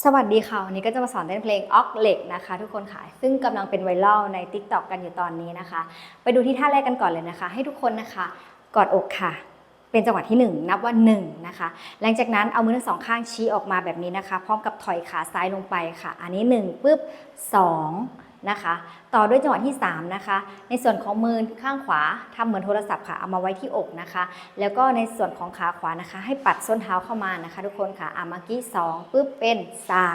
สวัสดีค่ะ วันนี้ก็จะมาสอนเต้นเพลงออกเหล็กนะคะ ทุกคนค่ะ ซึ่งกำลังเป็นไวรัลใน t ิ k t o k กันอยู่ตอนนี้นะคะ ไปดูที่ท่าแรกกันก่อนเลยนะคะ ให้ทุกคนนะคะ กอดอกค่ะ เป็นจังหวะที่ 1 นับว่า1นะคะ หลังจากนั้นเอามือทั้งสองข้างชี้ออกมาแบบนี้นะคะ พร้อมกับถอยขาซ้ายลงไปค่ะ อันนี้1ปุ๊บ2 นะคะ ต่อด้วยจังหวะที่ 3 นะคะ ในส่วนของมือข้างขวาทำเหมือนโทรศัพท์ค่ะ เอามาไว้ที่อกนะคะ แล้วก็ในส่วนของขาขวานะคะ ให้ปัดส้นเท้าเข้ามานะคะ ทุกคนค่ะอะเมื่อกี้2ปุ๊บเป็น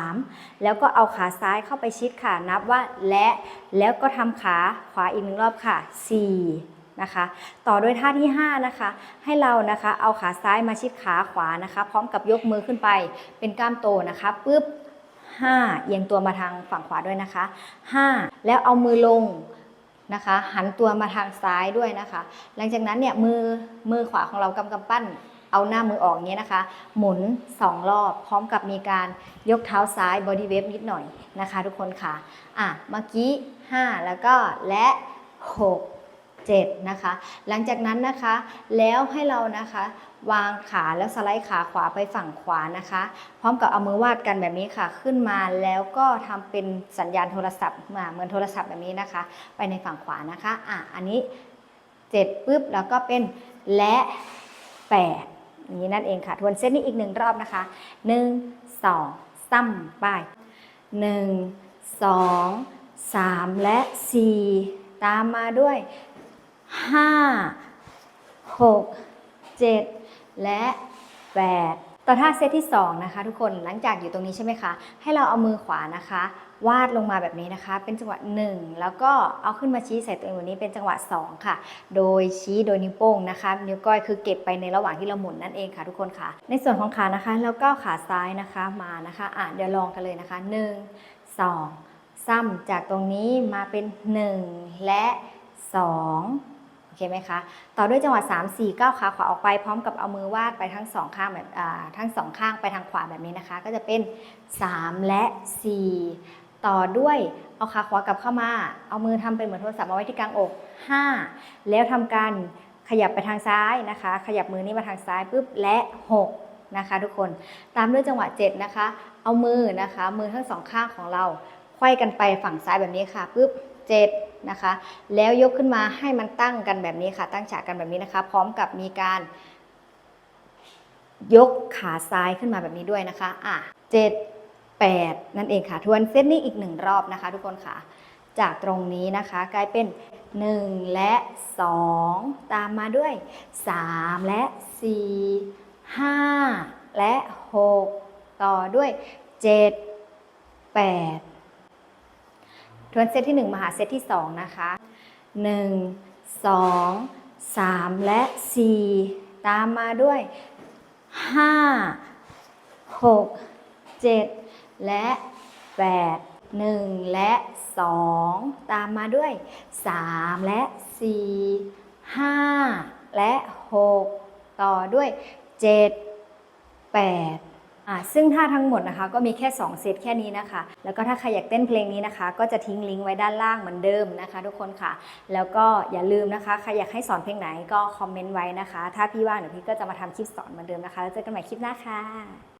3 แล้วก็เอาขาซ้ายเข้าไปชิดค่ะ นับว่าและแล้วก็ทำขาขวาอีกหนึ่งรอบค่ะ 4นะคะต่อด้วยท่าที่ 5 นะคะ ให้เรานะคะเอาขาซ้ายมาชิดขาขวานะคะ พร้อมกับยกมือขึ้นไปเป็นกล้ามโตนะคะปุ๊บ 5 เอียงตัวมาทางฝั่งขวาด้วยนะคะ 5 แล้วเอามือลงนะคะ หันตัวมาทางซ้ายด้วยนะคะ หลังจากนั้นเนี่ยมือมือขวาของเรากำกำปั้น เอาหน้ามือออกอย่างเงี้ยนะคะ หมุน 2 รอบ พร้อมกับมีการยกเท้าซ้ายบอดี้เวฟนิดหน่อยนะคะ ทุกคนค่ะ อะเมื่อกี้ 5 แล้วก็และ 6 7นะคะ หลังจากนั้นนะคะ แล้วให้เรานะคะ วางขาแล้วสไลด์ขาขวาไปฝั่งขวานะคะ พร้อมกับเอามือวาดกันแบบนี้ค่ะ ขึ้นมาแล้วก็ทำเป็นสัญญาณโทรศัพท์มาเหมือนโทรศัพท์แบบนี้นะคะ ไปในฝั่งขวานะคะอะอันนี้7ปุ๊บแล้วก็เป็นและ8นี้นั่นเองค่ะ ทวนเซตนี้อีกหนึ่งรอบนะคะ 1 2ซ้ำไป 1 2 3 และ 4 ตามมาด้วย 5 6 7และ8ต่อท่าเซตที่2นะคะทุกคนหลังจากอยู่ตรงนี้ใช่ไหมคะให้เราเอามือขวานะคะ วาดลงมาแบบนี้นะคะ เป็นจังหวะ 1 แล้วก็เอาขึ้นมาชี้ใส่ตัวเองแบบนี้เป็นจังหวะ 2 ค่ะ โดยชี้โดยนิ้วโป้งนะคะนิ้วก้อยคือเก็บไปในระหว่างที่เราหมุนนั่นเองค่ะทุกคนค่ะ ในส่วนของขานะคะแล้วก็ขาซ้ายนะคะมานะคะอะเดี๋ยวลองกันเลยนะคะ 1 2ซ้ำจากตรงนี้มาเป็น 1 และ 2 เคไหมคะ ต่อด้วยจังหวะ3 4 9ขาขวาออกไปพร้อมกับเอามือวาดไปทั้งสองข้างแบบทั้งสองข้างไปทางขวาแบบนี้นะคะ ก็จะเป็น 3 และ 4 ต่อด้วยเอาขาขวากลับเข้ามา เอามือทำเป็นเหมือนโทรศัพท์มาไว้ที่กลางอก 5 แล้วทำการขยับไปทางซ้ายนะคะ ขยับมือนี้มาทางซ้ายปุ๊บและ 6 นะคะ ทุกคนตามด้วยจังหวะ 7 นะคะ เอามือนะคะ มือทั้งสองข้างของเราไขว้กันไปฝั่งซ้ายแบบนี้ค่ะปุ๊บ7 นะคะ แล้วยกขึ้นมาให้มันตั้งกันแบบนี้ค่ะ ตั้งฉากกันแบบนี้นะคะ พร้อมกับมีการ ยกขาซ้ายขึ้นมาแบบนี้ด้วยนะคะอะเจ็ดแปดนั่นเองค่ะ ทวนเซตนี้อีกหนึ่งรอบนะคะ ทุกคนค่ะ จากตรงนี้นะคะ กลายเป็น 1 และ 2 ตามมาด้วย 3 และ 4 5 และ 6 ต่อด้วย 7 8 วนเซตที่ 1 มาหาเซตที่ 2 นะคะ 1 2 3 และ 4 ตามมาด้วย 5 6 7 และ 8 1 และ 2 ตามมาด้วย 3 และ 4 5 และ 6 ต่อด้วย 7 8 อ่าซึ่งท่าทั้งหมดนะคะก็มีแค่ 2 เซตแค่นี้นะคะ แล้วก็ถ้าใครอยากเต้นเพลงนี้นะคะ ก็จะทิ้งลิงก์ไว้ด้านล่างเหมือนเดิมนะคะ ทุกคนค่ะ แล้วก็อย่าลืมนะคะใครอยากให้สอนเพลงไหนก็คอมเมนต์ไว้นะคะ ถ้าพี่ว่างเดี๋ยวพี่ก็จะมาทำคลิปสอนเหมือนเดิมนะคะแล้วเจอกันใหม่คลิปหน้าค่ะ